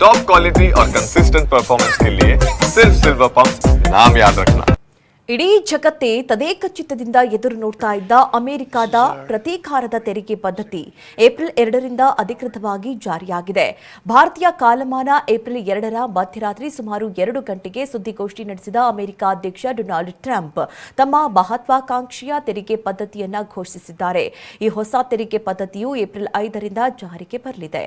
Top quality और consistent performance के लिए सिर्फ सिल्वर पंप नाम याद रखना ಇಡೀ ಜಗತ್ತೇ ತದೇಕ ಚಿತ್ತದಿಂದ ಎದುರು ನೋಡ್ತಾ ಇದ್ದ ಅಮೆರಿಕದ ಪ್ರತೀಕಾರದ ತೆರಿಗೆ ಪದ್ಧತಿ ಏಪ್ರಿಲ್ ಎರಡರಿಂದ ಅಧಿಕೃತವಾಗಿ ಜಾರಿಯಾಗಿದೆ ಭಾರತೀಯ ಕಾಲಮಾನ ಏಪ್ರಿಲ್ ಎರಡರ ಮಧ್ಯರಾತ್ರಿ ಸುಮಾರು ಎರಡು ಗಂಟೆಗೆ ಸುದ್ದಿಗೋಷ್ಠಿ ನಡೆಸಿದ ಅಮೆರಿಕ ಅಧ್ಯಕ್ಷ ಡೊನಾಲ್ಡ್ ಟ್ರಂಪ್ ತಮ್ಮ ಮಹತ್ವಾಕಾಂಕ್ಷೆಯ ತೆರಿಗೆ ಪದ್ಧತಿಯನ್ನ ಘೋಷಿಸಿದ್ದಾರೆ ಈ ಹೊಸ ತೆರಿಗೆ ಪದ್ಧತಿಯು ಏಪ್ರಿಲ್ ಐದರಿಂದ ಜಾರಿಗೆ ಬರಲಿದೆ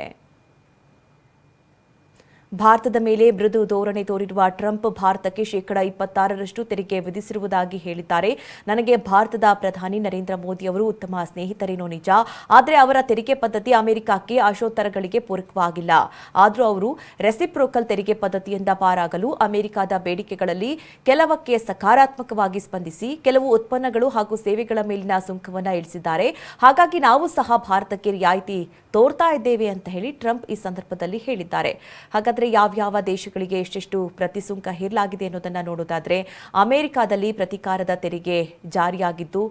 ಭಾರತದ ಮೇಲೆ ಮೃದು ಧೋರಣೆ ತೋರಿರುವ ಟ್ರಂಪ್ ಭಾರತಕ್ಕೆ ಶೇಕಡಾ ಇಪ್ಪತ್ತಾರರಷ್ಟು ತೆರಿಗೆ ವಿಧಿಸಿರುವುದಾಗಿ ಹೇಳಿದ್ದಾರೆ. ನನಗೆ ಭಾರತದ ಪ್ರಧಾನಿ ನರೇಂದ್ರ ಮೋದಿ ಅವರು ಉತ್ತಮ ಸ್ನೇಹಿತರೇನೋ ನಿಜ. ಆದರೆ ಅವರ ತೆರಿಗೆ ಪದ್ಧತಿ ಅಮೆರಿಕಕ್ಕೆ ಆಶೋತ್ತರಗಳಿಗೆ ಪೂರಕವಾಗಿಲ್ಲ. ಆದರೂ ಅವರು ರೆಸಿಪ್ರೋಕಲ್ ತೆರಿಗೆ ಪದ್ಧತಿಯಿಂದ ಪಾರಾಗಲು ಅಮೆರಿಕದ ಬೇಡಿಕೆಗಳಲ್ಲಿ ಕೆಲವಕ್ಕೆ ಸಕಾರಾತ್ಮಕವಾಗಿ ಸ್ಪಂದಿಸಿ ಕೆಲವು ಉತ್ಪನ್ನಗಳು ಹಾಗೂ ಸೇವೆಗಳ ಮೇಲಿನ ಸುಂಕವನ್ನು ಇಳಿಸಿದ್ದಾರೆ. ಹಾಗಾಗಿ ನಾವು ಸಹ ಭಾರತಕ್ಕೆ ರಿಯಾಯಿತಿ ತೋರ್ತಾ ಇದ್ದೇವೆ ಅಂತ ಹೇಳಿ ಟ್ರಂಪ್ ಈ ಸಂದರ್ಭದಲ್ಲಿ ಹೇಳಿದ್ದಾರೆ. ಹಾಗಾದರೆ ಯಾವ್ಯಾವ ದೇಶಗಳಿಗೆ ಎಷ್ಟೆಷ್ಟು ಪ್ರತಿ ಸುಂಕ ಹೇರಲಾಗಿದೆ ಅನ್ನೋದನ್ನು ನೋಡೋದಾದರೆ ಅಮೆರಿಕಾದಲ್ಲಿ ಪ್ರತಿಕಾರದ ತೆರಿಗೆ ಜಾರಿಯಾಗಿದ್ದು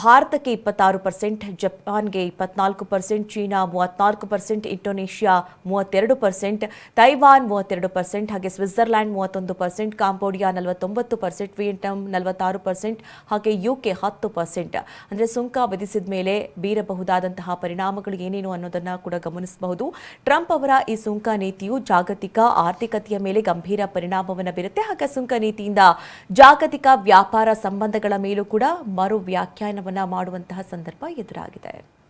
ಭಾರತಕ್ಕೆ ಇಪ್ಪತ್ತಾರು ಪರ್ಸೆಂಟ್, ಜಪಾನ್ಗೆ ಇಪ್ಪತ್ನಾಲ್ಕು ಪರ್ಸೆಂಟ್, ಚೀನಾ ಮೂವತ್ನಾಲ್ಕು ಪರ್ಸೆಂಟ್, ಇಂಡೋನೇಷ್ಯಾ ಮೂವತ್ತೆರಡು ಪರ್ಸೆಂಟ್, ತೈವಾನ್ ಮೂವತ್ತೆರಡು ಪರ್ಸೆಂಟ್, ಹಾಗೆ ಸ್ವಿಟ್ಜರ್ಲ್ಯಾಂಡ್ ಮೂವತ್ತೊಂದು ಪರ್ಸೆಂಟ್, ಕಾಂಬೋಡಿಯಾ ನಲವತ್ತೊಂಬತ್ತು ಪರ್ಸೆಂಟ್, ವಿಯೆಟ್ನಾಂ ನಲವತ್ತಾರು ಪರ್ಸೆಂಟ್, ಹಾಗೆ ಯುಕೆ ಹತ್ತು ಪರ್ಸೆಂಟ್. ಅಂದರೆ ಸುಂಕ ವಿಧಿಸಿದ ಮೇಲೆ ಬೀರಬಹುದಾದಂತಹ ಪರಿಣಾಮಗಳು ಏನೇನು ಅನ್ನೋದನ್ನು ಕೂಡ ಗಮನಿಸಬಹುದು. ಟ್ರಂಪ್ ಅವರ ಈ ಸುಂಕ ನೀತಿಯು ಜಾಗತಿಕ ಆರ್ಥಿಕತೆಯ ಮೇಲೆ ಗಂಭೀರ ಪರಿಣಾಮವನ್ನು ಬೀರುತ್ತೆ. ಹಾಗೆ ಸುಂಕ ನೀತಿಯಿಂದ ಜಾಗತಿಕ ವ್ಯಾಪಾರ ಸಂಬಂಧಗಳ ಮೇಲೂ ಕೂಡ ಮರು ವ್ಯಾಖ್ಯಾನವನ್ನ ಮಾಡುವಂತಹ ಸಂದರ್ಭ ಎದುರಾಗಿದೆ.